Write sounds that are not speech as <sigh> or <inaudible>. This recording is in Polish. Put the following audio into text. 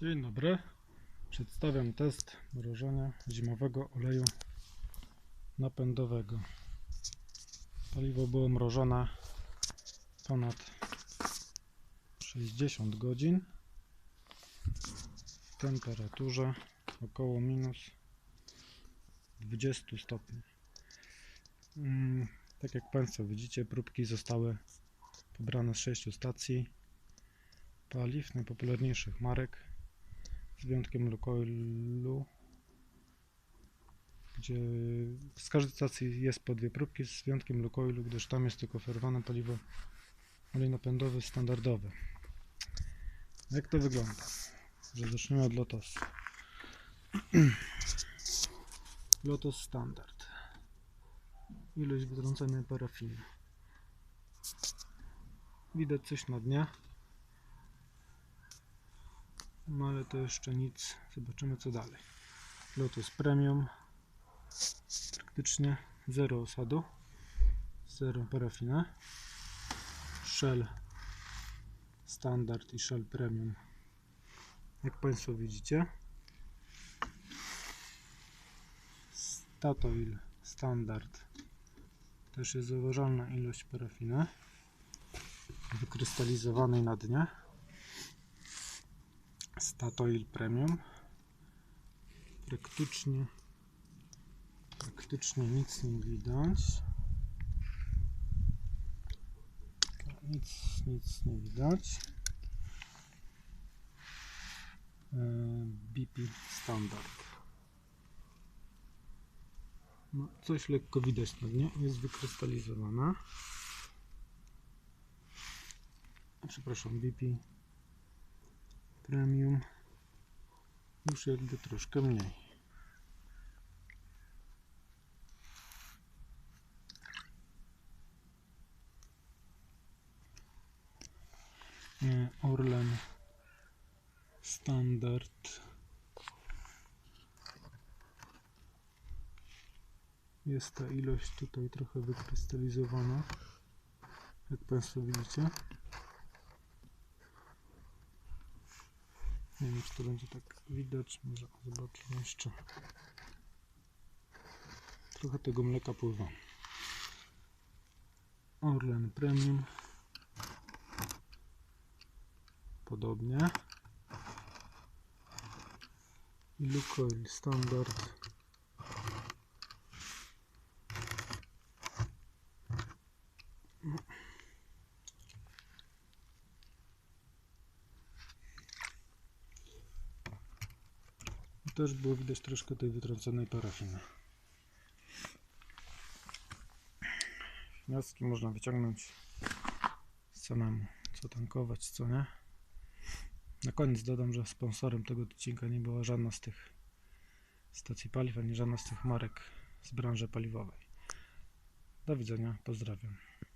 Dzień dobry. Przedstawiam test mrożenia zimowego oleju napędowego. Paliwo było mrożone ponad 60 godzin w temperaturze około minus 20 stopni. Mm, Tak jak Państwo widzicie, próbki zostały pobrane z 6 stacji paliw najpopularniejszych marek z wyjątkiem Lukoilu gdzie z każdej stacji jest po dwie próbki z wyjątkiem Lukoilu, gdyż tam jest tylko oferowane paliwo olej napędowy standardowy jak to wygląda? że od Lotosu <clears throat> Lotos standard. Ilość wytrąconej parafiny widać coś na dnie no ale to jeszcze nic. Zobaczymy co dalej. Lotus Premium. Praktycznie zero osadu. Zero parafina. Shell Standard i Shell Premium. Jak Państwo widzicie. Statoil Standard. Też jest zauważalna ilość parafiny. Wykrystalizowanej na dnie. Statoil Premium. Praktycznie praktycznie nic nie widać. Nic, nic nie widać. E, BP Standard. No, coś lekko widać na dnie jest wykrystalizowana przepraszam BP premium. Już jakby troszkę mniej. Orlen standard. Jest ta ilość tutaj trochę wykrystalizowana jak Państwo widzicie Nie wiem, czy to będzie tak widać. Może zobaczymy jeszcze. Trochę tego mleka pływa. Orlen Premium. Podobnie. Lukoil Standard. Też było widać troszkę tej wytrąconej parafiny. Wnioski można wyciągnąć samemu, co tankować, co nie. Na koniec dodam, że sponsorem tego odcinka nie była żadna z tych stacji paliw, ani żadna z tych marek z branży paliwowej. Do widzenia, pozdrawiam.